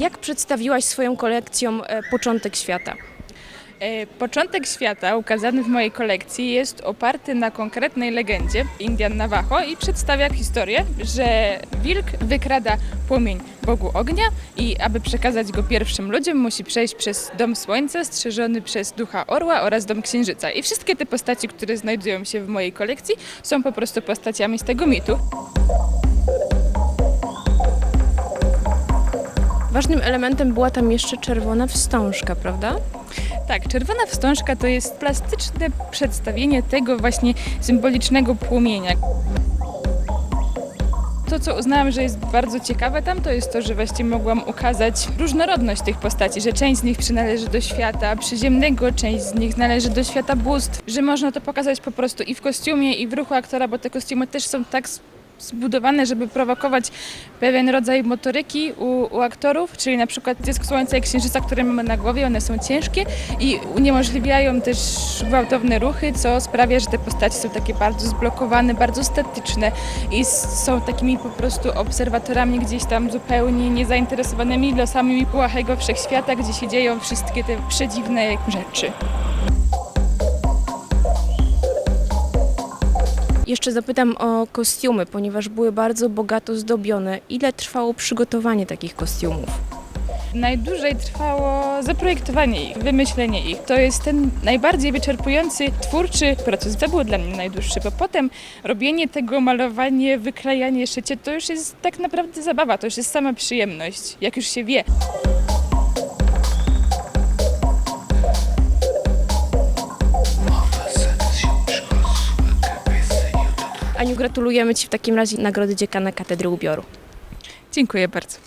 Jak przedstawiłaś swoją kolekcją e, początek świata? E, Początek świata ukazany w mojej kolekcji jest oparty na konkretnej legendzie Indian Navajo i przedstawia historię, że wilk wykrada płomień Bogu ognia i aby przekazać go pierwszym ludziom musi przejść przez Dom Słońca strzeżony przez ducha orła oraz Dom Księżyca. I wszystkie te postaci, które znajdują się w mojej kolekcji są po prostu postaciami z tego mitu. Ważnym elementem była tam jeszcze czerwona wstążka, prawda? Tak, czerwona wstążka to jest plastyczne przedstawienie tego właśnie symbolicznego płomienia. To, co uznałam, że jest bardzo ciekawe tam, to jest to, że właśnie mogłam ukazać różnorodność tych postaci, że część z nich przynależy do świata przyziemnego, część z nich należy do świata bóstw, że można to pokazać po prostu i w kostiumie, i w ruchu aktora, bo te kostiumy też są tak zbudowane, żeby prowokować pewien rodzaj motoryki u, u aktorów, czyli na przykład dysk Słońca i Księżyca, które mamy na głowie, one są ciężkie i uniemożliwiają też gwałtowne ruchy, co sprawia, że te postaci są takie bardzo zblokowane, bardzo statyczne i są takimi po prostu obserwatorami gdzieś tam zupełnie niezainteresowanymi losami błahego wszechświata, gdzie się dzieją wszystkie te przedziwne rzeczy. Jeszcze zapytam o kostiumy, ponieważ były bardzo bogato zdobione. Ile trwało przygotowanie takich kostiumów? Najdłużej trwało zaprojektowanie ich, wymyślenie ich. To jest ten najbardziej wyczerpujący twórczy proces. To był dla mnie najdłuższy, bo potem robienie tego, malowanie, wyklejanie, szycie, to już jest tak naprawdę zabawa, to już jest sama przyjemność, jak już się wie. Aniu, gratulujemy Ci w takim razie Nagrody Dziekana Katedry Ubioru. Dziękuję bardzo.